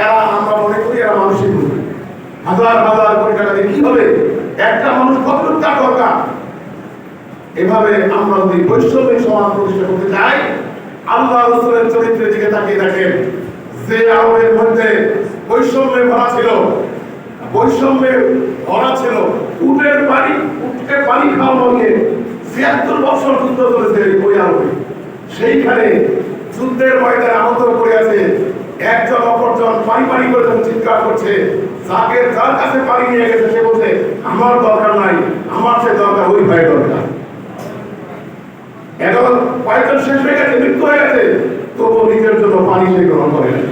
এরা আমরা মনে করি এরা মানুষই বুঝবে হাজার হাজার কোটি টাকা দিয়ে কি হবে? একটা মানুষ কতটুকু তার দরকার? এভাবে আমরা যদি বৈষম্যের সমাজ প্রতিষ্ঠা করতে চাই, আল্লাহ রসুলের চরিত্রের দিকে তাকিয়ে দেখেন যে আরবের মধ্যে বৈষম্যে ভরা ছিল। বৈষম্যে ভরা ছিল। উটের পানি উটকে পানি খাওয়ানো নিয়ে ছিয়াত্তর বছর যুদ্ধ চলেছে ওই আরবে সেইখানে যুদ্ধের ময়দানে আহত করে আছে একজন অপরজন পানি পানি করে যখন চিৎকার করছে। যাকে যার কাছে পানি নিয়ে গেছে সে বলছে আমার দরকার নাই আমার সে দরকার ওই ভাই দরকার। এখন কয়েকজন শেষ হয়ে গেছে মৃত্যু হয়ে গেছে। তবুও নিজের জন্য পানি সে গ্রহণ করে না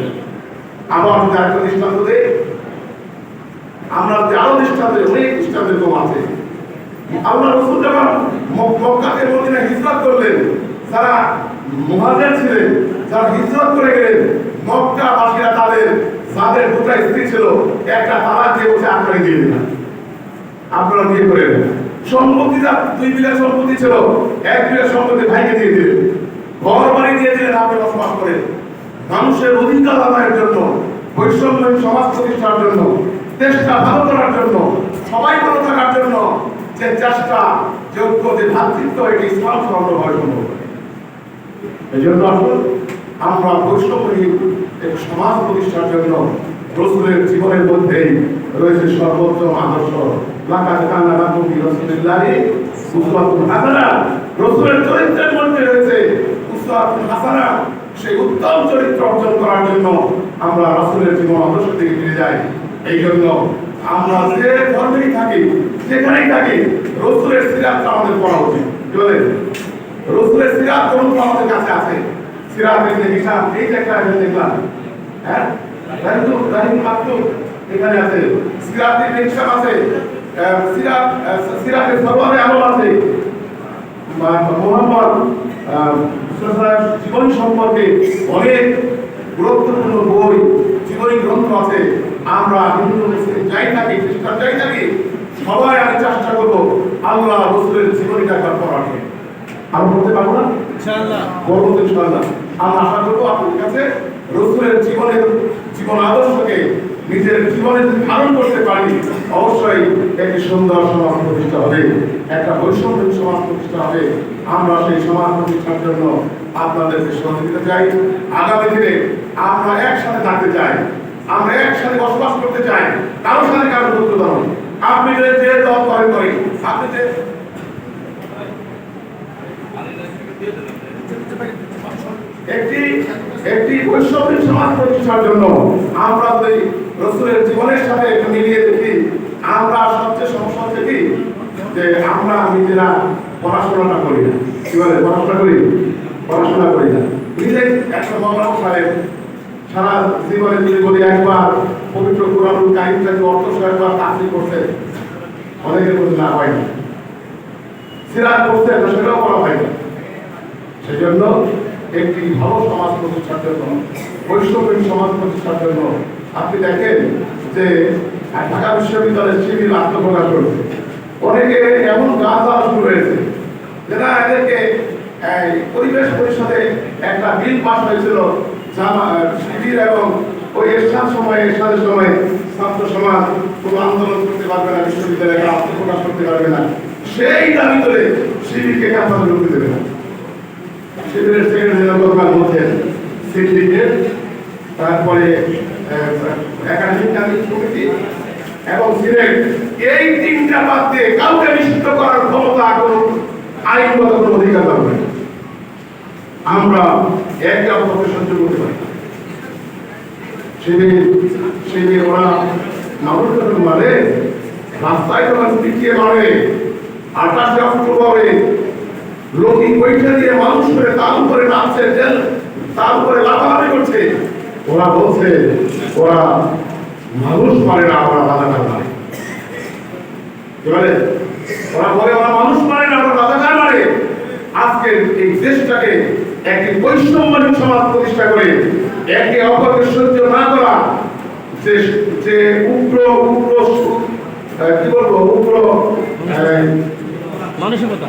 আবার একটা দৃষ্টান্ত দেই আমরা যদি আরও দৃষ্টান্ত দিই, অনেক দৃষ্টান্ত এরকম আছে। আল্লাহ রসুল যখন মক্কাতে মদিনা হিজরত করলেন যারা মুহাজির ছিলেন যারা হিজরত করে গেলেন মক্কা বাসীরা তাদের যাদের দুটা স্ত্রী ছিল, একটা তালাক দিয়ে বসে আপনাকে দিয়ে দিলাম আপনারা বিয়ে করে নেন। সম্পত্তি যা, দুই বিঘা সম্পত্তি ছিল, এক বিঘা সম্পত্তি ভাইকে দিয়ে দিলেন। ঘর বাড়ি দিয়ে দিলেন আপনি বসবাস করেন। মানুষের অধিকার আদায়ের জন্য বৈষম্যের সমাজ প্রতিষ্ঠার জন্য, দেশটা ভালো করার জন্য, সবাই ভালো থাকার জন্য যে চেষ্টা, যোগ্য, যে ভাতৃত্ব এটি ইসলাম স্বর্ণভাবে সম্ভব। এই জন্য আমরা বৈষ্ণবহীন এক সমাজ প্রতিষ্ঠার জন্য রসুলের জীবনের মধ্যেই রয়েছে সর্বোত্তম আদর্শ। রসুলের চরিত্রের মধ্যে রয়েছে হাসানা। সেই উত্তম চরিত্র অর্জন করার জন্য আমরা রসুলের জীবন আদর্শ থেকে ফিরে যাই। এই জন্য আমরা যে ধর্মেই থাকি, যেখানেই থাকি, রসুলের সিরাতটা আমাদের পড়া উচিত। রসুলের সিরাত গ্রন্থ আমাদের কাছে আছে? সিরাত ইবনে হিশাম এই যে একটা আমি দেখলাম। হ্যাঁ? মাকতুব এখানে আছে। সিরাত আছে। সিরাত সিরাতের আছে। মোহাম্মদ জীবনী সম্পর্কে অনেক গুরুত্বপূর্ণ বই, জীবনী গ্রন্থ আছে। আমরা হিন্দু যাই থাকি, খ্রিস্টান যাই থাকি, সবাই আমি চেষ্টা করব আল্লাহ রসুলের জীবনীটা একবার পড়ার আমি বলতে পারব না? ইনশাআল্লাহ। পরবর্তী ইনশাআল্লাহ আমরা আশা করব আপনাদের কাছে রসুলের জীবনের জীবন আদর্শকে নিজের জীবনে যদি ধারণ করতে পারি অবশ্যই একটি সুন্দর সমাজ প্রতিষ্ঠা হবে একটা বৈষম্যিক সমাজ প্রতিষ্ঠা হবে। আমরা সেই সমাজ প্রতিষ্ঠার জন্য আপনাদেরকে সহযোগিতা চাই। আগামী দিনে আমরা একসাথে থাকতে চাই আমরা একসাথে বসবাস করতে চাই কারোর সাথে কারও নয়। আপনি যে দল করেন করেন আপনি যে একটি একটি বৈষম্যিক সমাজ প্রতিষ্ঠার জন্য আমরা যদি রসুলের জীবনের সাথে মিলিয়ে দেখি। আমরা সবচেয়ে সমস্যা কি? যে আমরা নিজেরা পড়াশোনাটা করি না। কি বলে? পড়াশোনা করি? পড়াশোনা করি না। নিজে একটা মৌলানা সাহেব, সারা জীবনে যদি বলি একবার পবিত্র কোরআনুল কাহিনীটাকে অর্থ একবার তাফসীর করছে, অনেকের মধ্যে না হয় না। সিরাত করছে সেটাও করা হয় না। সেজন্য একটি ভালো সমাজ প্রতিষ্ঠার জন্য বৈষ্ণবিক সমাজ প্রতিষ্ঠার জন্য। আপনি দেখেন যে ঢাকা বিশ্ববিদ্যালয়ের শিবির আত্মপ্রকাশ করেছে। অনেকে এমন দেওয়া শুরু হয়েছে যে না এদেরকে পরিবেশ পরিষদে একটা বিল পাস হয়েছিল শিবির এবং ওই এরশাদ সময়ে, এরশাদের সময় ছাত্র সমাজ কোনো আন্দোলন করতে পারবে না, বিশ্ববিদ্যালয়ে আত্মপ্রকাশ করতে পারবে না। সেই দাবি করে শিবিরকে ক্যাম্পাসে ঢুকতে দেবে না। শিবিরের সেক্রেটারি গতকাল বলছেন সিন্ডিকেট, তারপরে একাডেমিক কামিং কমিটি এবং সিনেট এই তিনটা বাদ দিয়ে কাউকে নিষিদ্ধ করার ক্ষমতা কোনো আইনগত কোনো অধিকার পাবে আমরা একে অপরকে সহ্য করতে পারি না। শিবির শিবির ওরা মানুষ মারে, রাস্তায় যখন পিটিয়ে মারে, আঠাশে অক্টোবরে লোকিং পরীক্ষা দিয়ে মানুষ করে তার উপরে নাচছে জেল তার উপরে লাফালাফি করছে। ওরা বলছে, ওরা মানুষ মারে না, ওরা রাজাকার মারে। ওরা বলে, ওরা মানুষ মারে না, ওরা রাজাকার মারে। আজকে এই দেশটাকে একটি বৈষম্যহীন সমাজ প্রতিষ্ঠা করে, একে অপরকে সহ্য না করা যে যে উগ্র উগ্র কি বলব? উগ্র মানসিকতা।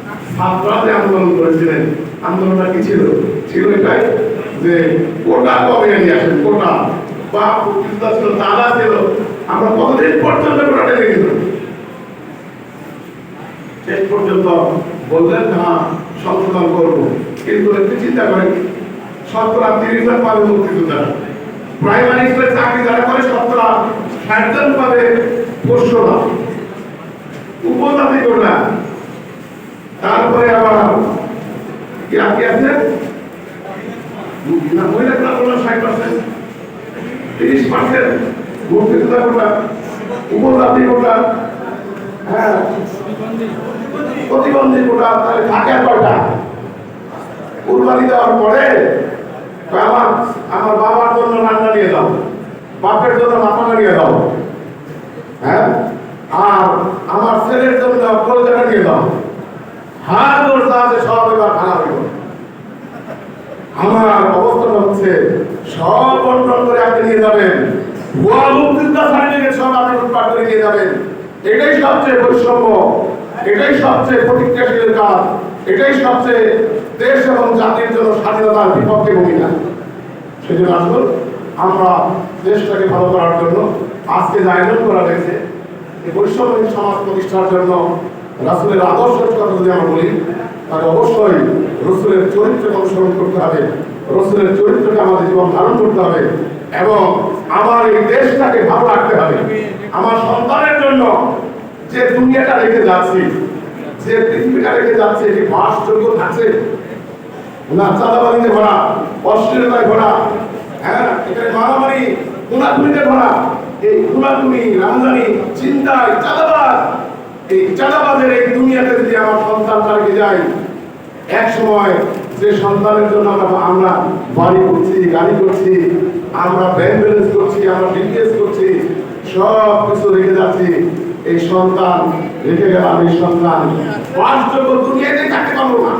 ছাত্ররা আন্দোলন করেছিলেন, আন্দোলনটা কি ছিল? ছিল এটাই যে কোটা কবে নিয়ে আসেন? কোটা বা চিন্তা ছিল দাদা ছিল। আমরা কতদিন পর্যন্ত কোটাটা নিয়ে শেষ পর্যন্ত বললেন হ্যাঁ সংশোধন করব। কিন্তু একটু চিন্তা করেন শতকরা তিরিশ জন পাবে মুক্তিযোদ্ধারা প্রাইমারি স্কুলে চাকরি যারা করে শতকরা ষাট জন পাবে পশুরা উপজাতি কোটা তারপরে আবার কি আছে? তিরিশ পার্সেন্ট হ্যাঁ প্রতিবন্ধী তাহলে থাকে কুরবানি দেওয়ার পরে আমার আমার বাবার জন্য রান্না নিয়ে দাও বাপের জন্য মাথাটা নিয়ে দাও হ্যাঁ আর আমার ছেলের জন্য কলকাতা নিয়ে দাও ওর সাথে সব এবার খারাপ হচ্ছে, সব করে নিয়ে যাবেন। সব আপনি লুটপাট নিয়ে যাবেন। এটাই সবচেয়ে বৈষম্য, এটাই সবচেয়ে প্রতিক্রিয়াশীল কাজ, এটাই সবচেয়ে দেশ এবং জাতির জন্য স্বাধীনতার বিপক্ষে ভূমিকা। সেজন্য আসুন, আমরা দেশটাকে ভালো করার জন্য, আজকে যে আয়োজন করা হয়েছে, এই বৈষম্যহীন সমাজ প্রতিষ্ঠার জন্য রাসুলের আদর্শের কথা যদি আমরা বলি, তাহলে অবশ্যই রসুলের চরিত্রকে অনুসরণ করতে হবে। রসুলের চরিত্রকে আমাদের জীবন ধারণ করতে হবে এবং আমার এই দেশটাকে ভালো রাখতে হবে। আমার সন্তানের জন্য যে দুনিয়াটা রেখে যাচ্ছি, যে পৃথিবীটা রেখে যাচ্ছে, এটি বাসযোগ্য থাকছে। না চাঁদাবাদিতে ভরা, অশ্লীলতায় ভরা হ্যাঁ এখানে মারামারি খুনাখুনিতে ভরা, এই খুনাখুনি রামদানি চিন্তায় চাঁদাবাদ এই চাঁদাবাদের এই দুনিয়াতে যদি আমার সন্তানটা রেখে যায়, এক সময় যে সন্তানের জন্য আমরা আমরা বাড়ি করছি, গাড়ি করছি, আমরা ব্যাংক ব্যালেন্স করছি, আমরা ডিপিএস করছি, সব কিছু রেখে যাচ্ছি, এই সন্তান রেখে গেলাম, এই সন্তান বাসযোগ্য দুনিয়াতে থাকতে পারব না।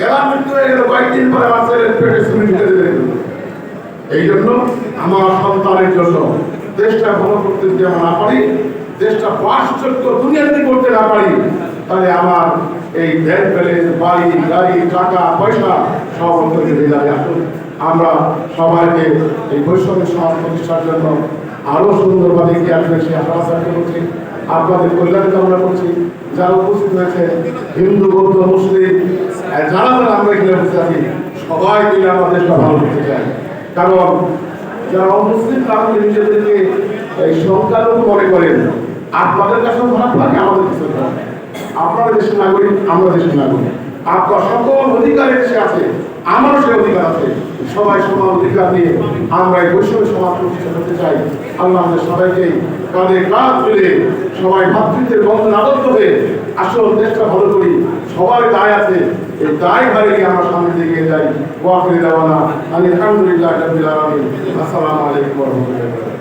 গেলাম, মৃত্যু হয়ে গেল, কয়েকদিন পরে আমার ছেলের পেটে সিমেন্ট ঢুকে দেবে এই জন্য আমার সন্তানের জন্য দেশটা ভালো করতে যদি আমরা না পারি। দেশটা বাসযোগ্য দুনিয়াতে করতে না পারি, তাহলে আমার এই ব্যাংক ব্যালেন্স বাড়ি, গাড়ি, টাকা, পয়সা সব অন্তর্গত হয়ে যাবে আমরা সবাইকে এই বৈষম্য সমাজ প্রতিষ্ঠার জন্য আরও সুন্দরভাবে এগিয়ে আসবে সে আশা করছি। আপনাদের কল্যাণ কামনা করছি। যারা উপস্থিত হয়েছে হিন্দু, বৌদ্ধ, মুসলিম যারা যারা আমরা এখানে বসে আছি, সবাই মিলে আমাদের দেশটা ভালো করতে চাই। কারণ যারা অমুসলিম তারা নিজেদেরকে এই সংখ্যালঘু মনে করেন আপনাদের কাছেও খারাপ লাগে আমাদের কাছেও আপনারা দেশের নাগরিক, আমরা দেশের নাগরিক। আপনার সকল অধিকার দেশে আছে, আমারও সে অধিকার আছে। সবাই সমান অধিকার নিয়ে আমরা এই বৈষম্য সমাজ প্রতিষ্ঠা করতে চাই। আল্লাহ আমাদের সবাইকে কাঁধে কাঁধ মিলে সবাই ভাতৃত্বের বন্ধন আবদ্ধ হয়ে আসল দেশটা ভালো করি। সবার দায় আছে, এই দায় ভারে গিয়ে আমরা সামনে এগিয়ে যাই। ওয়াকিল দেওয়ানা আলহামদুলিল্লাহ আসসালামু আলাইকুম রাহমাতুল্লাহি